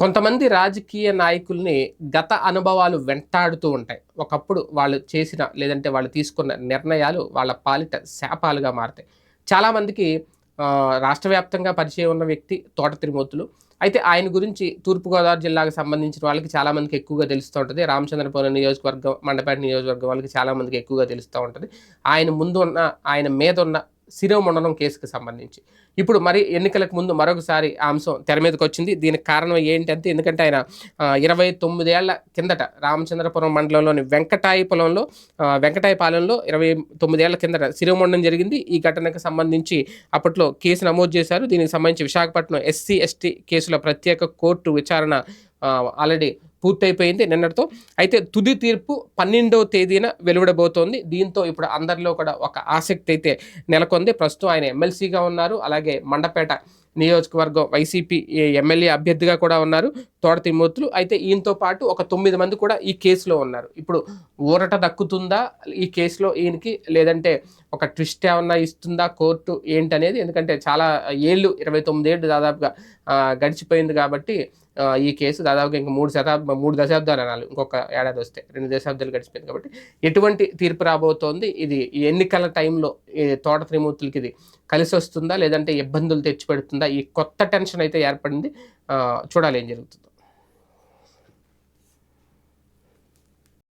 కొంతమంది రాజకీయ నాయకుల్ని గత అనుభవాలు వెంటాడుతూ ఉంటాయి. ఒకప్పుడు వాళ్ళు చేసిన లేదంటే వాళ్ళు తీసుకున్న నిర్ణయాలు వాళ్ళ పాలిట శాపాలుగా మారతాయి. చాలామందికి రాష్ట్ర వ్యాప్తంగా పరిచయం ఉన్న వ్యక్తి తోట తిరుమూర్తులు. అయితే ఆయన గురించి తూర్పుగోదావరి జిల్లాకు సంబంధించిన వాళ్ళకి చాలామందికి ఎక్కువగా తెలుస్తూ ఉంటుంది. రామచంద్రపురం నియోజకవర్గం మండపేట నియోజకవర్గం వాళ్ళకి చాలామందికి ఎక్కువగా తెలుస్తూ ఉంటుంది. ఆయన ముందు ఉన్న ఆయన మీద ఉన్న శిరోమండలం కేసుకు సంబంధించి. ఇప్పుడు మరి ఎన్నికలకు ముందు మరొకసారి ఆ అంశం తెర మీదకి వచ్చింది. దీనికి కారణం ఏంటంటే ఎందుకంటే ఆయన ఇరవై తొమ్మిదేళ్ళ కిందట రామచంద్రపురం మండలంలోని వెంకటాయి పొలంలో వెంకటాయపాలెంలో ఇరవై తొమ్మిదేళ్ళ కిందట శిరోమండనం జరిగింది. ఈ ఘటనకు సంబంధించి అప్పట్లో కేసు నమోదు చేశారు. దీనికి సంబంధించి విశాఖపట్నం ఎస్సీ ఎస్టీ కేసుల ప్రత్యేక కోర్టు విచారణ ఆల్రెడీ పూర్తయిపోయింది నిన్నటితో. అయితే తుది తీర్పు పన్నెండవ తేదీన వెలువడబోతోంది. దీంతో ఇప్పుడు అందరిలో కూడా ఒక ఆసక్తి అయితే నెలకొంది. ప్రస్తుతం ఆయన ఎమ్మెల్సీగా ఉన్నారు. అలాగే మండపేట నియోజకవర్గం వైసీపీ ఎమ్మెల్యే అభ్యర్థిగా కూడా ఉన్నారు తోట తిమ్మూర్తులు. అయితే ఈయనతో పాటు ఒక తొమ్మిది మంది కూడా ఈ కేసులో ఉన్నారు. ఇప్పుడు ఊరట దక్కుతుందా ఈ కేసులో ఈయనకి? లేదంటే ఒక ట్విస్ట్ ఏమన్నా ఇస్తుందా కోర్టు ఏంటనేది? ఎందుకంటే చాలా ఏళ్ళు ఇరవై తొమ్మిది ఏళ్ళు దాదాపుగా గడిచిపోయింది కాబట్టి ఈ కేసు దాదాపుగా ఇంకా మూడు శతాబ్దం మూడు దశాబ్దాలు అనాలి. ఇంకొక ఏడాది వస్తే రెండు దశాబ్దాలు గడిచిపోయింది కాబట్టి. ఎటువంటి తీర్పు రాబోతోంది? ఇది ఈ ఎన్నికల టైంలో తోట త్రిమూర్తులకి ఇది కలిసి వస్తుందా లేదంటే ఇబ్బందులు తెచ్చిపెడుతుందా? ఈ కొత్త టెన్షన్ అయితే ఏర్పడింది. చూడాలి ఏం జరుగుతుందో.